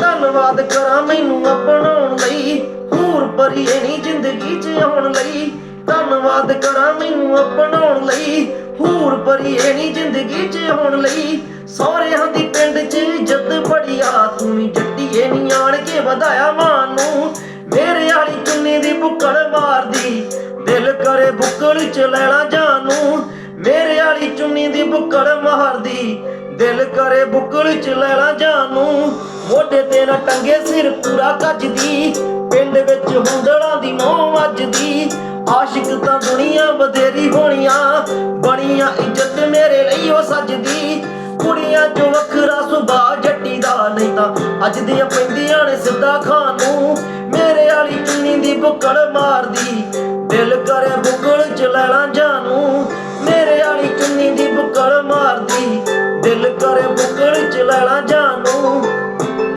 ਧੰਨਵਾਦ ਕਰਾਂ ਮੈਨੂੰ ਅਪਣਾਉਣ ਲਈ। ਹੂਰ ਭਰੀਏ ਨਹੀਂ ਜ਼ਿੰਦਗੀ 'ਚ ਆਉਣ ਲਈ। ਧੰਨਵਾਦ ਕਰਾਂ ਮੈਨੂੰ ਅਪਣਾਉਣ ਲਈ। ਹੂਰ ਭਰੀਏ ਨਹੀਂ ਜ਼ਿੰਦਗੀ 'ਚ ਆਉਣ ਲਈ। ਸਹੁਰਿਆਂ ਦੀ ਪਿੰਡ 'ਚ ਇੱਜ਼ਤ ਬੜੀਆ ਤੂੰ ਵੀ ਜੱਟੀਏ ਨਹੀਂ ਆਣ ਕੇ ਵਧਾਇਆ ਮਾਂ ਨੂੰ। ਮੇਰੇ ਵਾਲੀ ਚੁੰਨੀ ਦੀ ਬੁੱਕੜ ਮਾਰਦੀ, ਦਿਲ ਕਰੇ ਬੁੱਕੜ ਚ ਲੈਣਾ ਜਾਨੂੰ ਮੇਰੇ ਵਾਲੀ ਚੁੰਨੀ ਦੀ ਬੁੱਕੜ ਮਾਰਦੀ, ਦਿਲ ਕਰੇ ਬੁੱਕਲ ਚ ਲੈਣਾ ਜਾਨੂੰ ਮੋਢੇ ਤੇ ਨਾ ਟੰਗੇ ਸਿਰ ਪੂਰਾ ਕੱਜਦੀ। ਪਿੰਡ ਵਿੱਚ ਹੁੰਦੜਾਂ ਦੀ ਮੋਹ ਵੱਜਦੀ। ਆਸ਼ਿਕ ਤਾਂ ਦੁਨੀਆ ਬਥੇਰੀ ਹੋਣੀਆਂ। ਬਣੀਆਂ ਇੱਜ਼ਤ ਮੇਰੇ ਲਈ ਉਹ ਸੱਜਦੀ। ਕੁੜੀਆਂ ਚੋਂ ਵੱਖਰਾ ਸੁਭਾਅ ਜੱਟੀ ਦਾ ਨਹੀਂ ਤਾਂ ਅੱਜ ਦੀਆਂ ਪੈਂਦੀਆਂ ਨੇ ਸਿੱਧਾ ਖਾਨ ਨੂੰ। ਮੇਰੇ ਵਾਲੀ ਚੁੰਨੀ ਦੀ ਬੁੱਕੜ ਮਾਰਦੀ। ਦਿਲ ਕਰੇ ਬੁੱਕਲ ਚ ਲੈਣਾ ਜਾਨੂੰ ਮੇਰੇ ਵਾਲੀ ਚੁੰਨੀ ਦੀ ਬੁੱਕੜ ਮਾਰਦੀ। ਦਿਲ ਕਰੇ ਬੁੱਕਲ ਚ ਲੈਣਾ ਜਾਨੂੰ